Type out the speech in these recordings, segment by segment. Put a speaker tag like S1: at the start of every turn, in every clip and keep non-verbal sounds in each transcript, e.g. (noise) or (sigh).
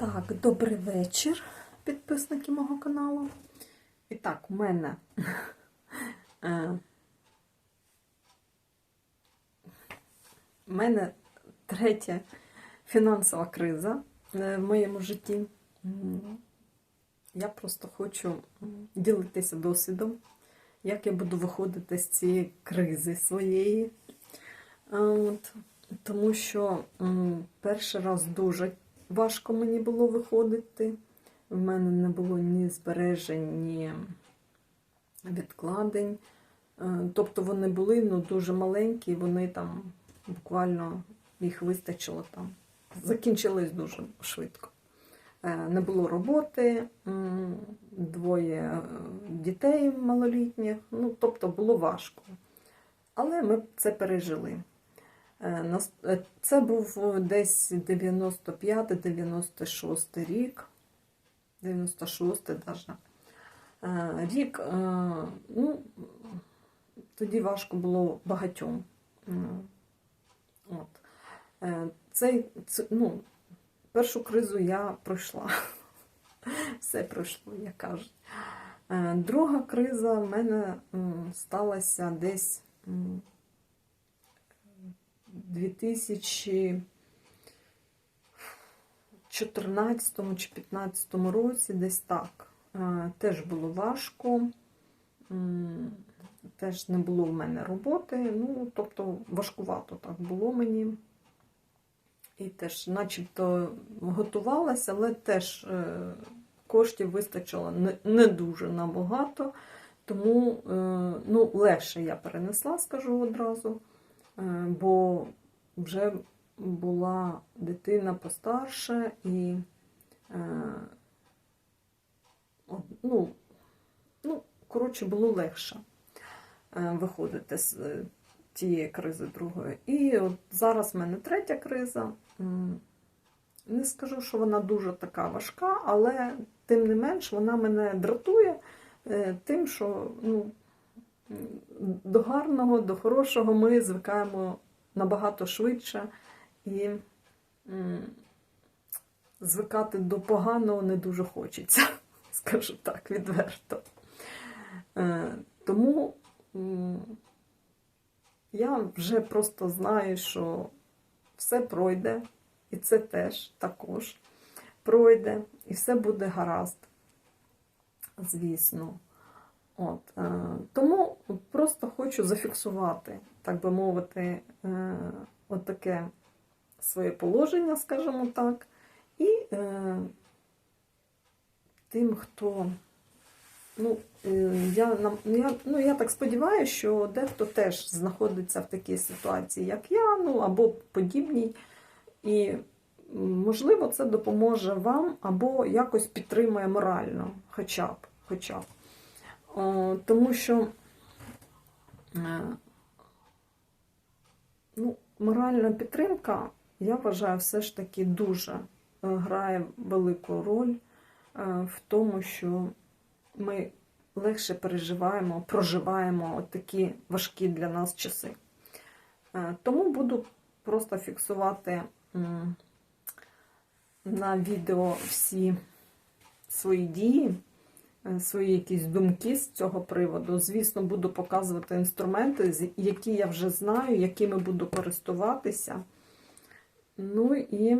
S1: Так, добрий вечір, підписники мого каналу. І так, у мене (laughs) е, у мене третя фінансова криза е, в моєму житті. Я просто хочу ділитися досвідом, як я буду виходити з цієї кризи своєї. Е, От, тому що перший раз дуже важко мені було виходити. В мене не було ні збережень, ні відкладень. Е, Тобто вони були ну, дуже маленькі, вони там буквально їх вистачило там. Закінчились дуже швидко. Е, Не було роботи, двоє е, дітей малолітніх, ну, тобто було важко. Але ми це пережили. Е, е, Це був десь 95-96 рік, 96 даже. Е, Рік, е, ну, тоді важко було багатьом. От. Е, Цей, ну, першу кризу я пройшла. (laughs) Все пройшло, як кажуть. Е, Друга криза в мене сталася десь м, 2014 чи 2015 році, десь так. Е, Теж було важко, теж не було в мене роботи. Ну, тобто важкувато так було мені. І теж, начебто, готувалася, але теж е, коштів вистачило не, дуже набагато. Тому е, ну, легше я перенесла, скажу одразу, бо вже була дитина постарше і е, ну, ну, коротше, було легше е, виходити з е, тієї кризи другої. І от зараз в мене третя криза. Не скажу, що вона дуже така важка, але тим не менш вона мене дратує е, тим, що ну, до гарного, до хорошого ми звикаємо набагато швидше і звикати до поганого не дуже хочеться, (laughs) скажу так, відверто. Е, Тому я вже просто знаю, що все пройде, і це теж також пройде, і все буде гаразд, звісно. От, е, тому просто хочу зафіксувати, так би мовити, е, от таке своє положення, скажімо так, і е, тим, хто Ну, е, я, я, ну, я так сподіваюся, що дехто теж знаходиться в такій ситуації, як я, ну або подібній. І, можливо, це допоможе вам або якось підтримує морально, хоча б. Хоча б. О, тому що ну, моральна підтримка, я вважаю, все ж таки дуже е, грає велику роль е, в тому, що ми легше переживаємо, проживаємо от такі важкі для нас часи. Е, Тому буду просто фіксувати на відео всі свої дії, е, свої якісь думки з цього приводу. Звісно, буду показувати інструменти, які я вже знаю, якими буду користуватися. Ну і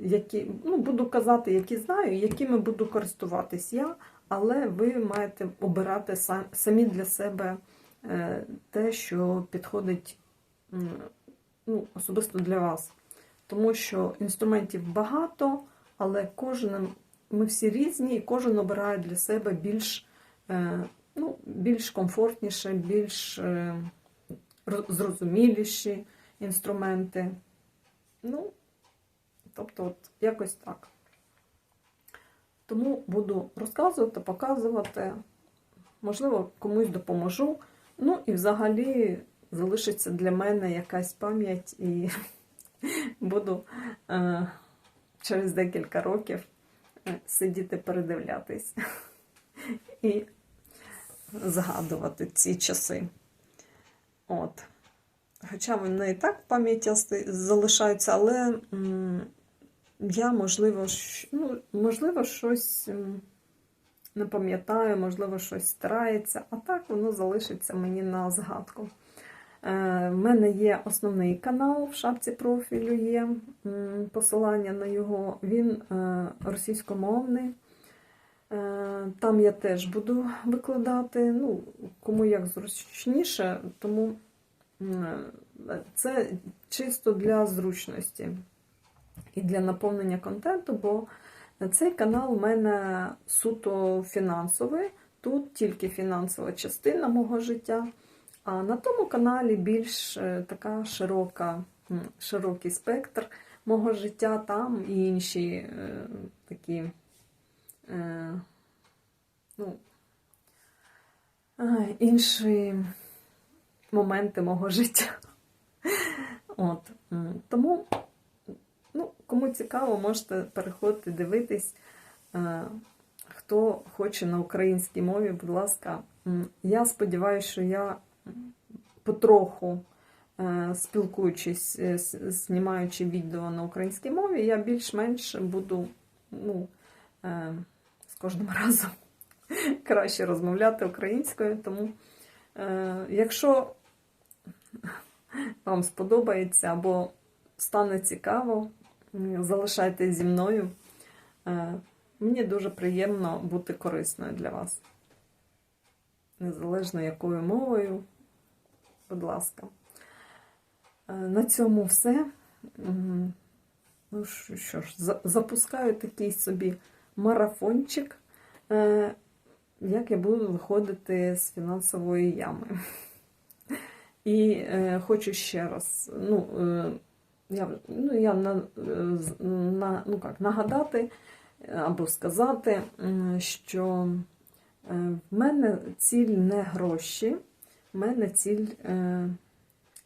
S1: які, ну, буду казати, які знаю, якими буду користуватись я, але ви маєте обирати сам- самі для себе е, те, що підходить ну, особисто для вас. Тому що інструментів багато, але кожен, ми всі різні, і кожен обирає для себе більш, е, ну, більш комфортніше, більш е, зрозуміліші інструменти. Ну, тобто, от якось так. Тому буду розказувати, показувати, можливо, комусь допоможу. Ну і взагалі залишиться для мене якась пам'ять, і (laughs) буду е, через декілька років сидіти передивлятись (laughs) і згадувати ці часи. От. Хоча вони і так в пам'яті залишаються, але я, можливо, ну, можливо, щось не пам'ятаю, можливо, щось старається, а так воно залишиться мені на згадку. Е, В мене є основний канал в шапці профілю є посилання на його. Він е, російськомовний. Е, Там я теж буду викладати, ну, кому як зручніше, тому е, це чисто для зручності і для наповнення контенту, бо цей канал у мене суто фінансовий. Тут тільки фінансова частина мого життя. А на тому каналі більш е, така широка, широкий спектр мого життя, там і інші е, такі е, ну, е, інші моменти мого (laughs) життя. От. Тому, ну, кому цікаво, можете переходити, дивитись. Е, Хто хоче на українській мові, будь ласка, я сподіваюся, що я потроху е, спілкуючись, е, знімаючи відео на українській мові, я більш-менш буду ну, е, з кожним (laughs) разом краще розмовляти українською. Тому, якщо вам сподобається або стане цікаво, м, залишайтесь зі мною. Мені дуже приємно бути корисною для вас. Незалежно якою мовою, будь ласка. Е, На цьому все. Ну що ж, запускаю такий собі марафончик, е, як я буду виходити з фінансової ями. І е, хочу ще раз, ну, я, ну, я на, на, ну, як, нагадати або сказати, що в мене ціль не гроші, в мене ціль е,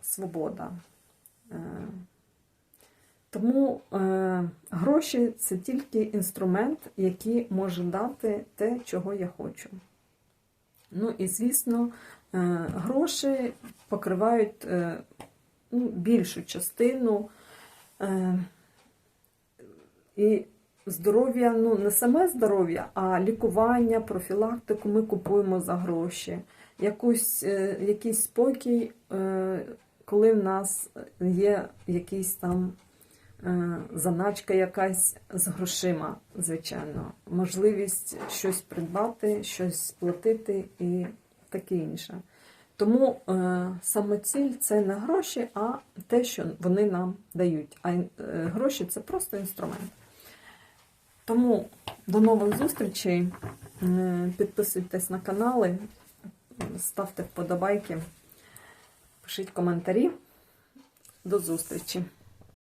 S1: свобода. Е, тому е, гроші це тільки інструмент, який може дати те, чого я хочу. Ну і звісно, е, гроші покривають е, ну, більшу частину. Е, і здоров'я, ну не саме здоров'я, а лікування, профілактику ми купуємо за гроші. Якусь, е, якийсь спокій, е, коли в нас є якийсь там е, заначка якась з грошима, звичайно, можливість щось придбати, щось сплатити і таке інше. Тому самоціль це не гроші, а те, що вони нам дають. А гроші це просто інструмент. Тому до нових зустрічей. Підписуйтесь на канали, ставте вподобайки, пишіть коментарі. До зустрічі!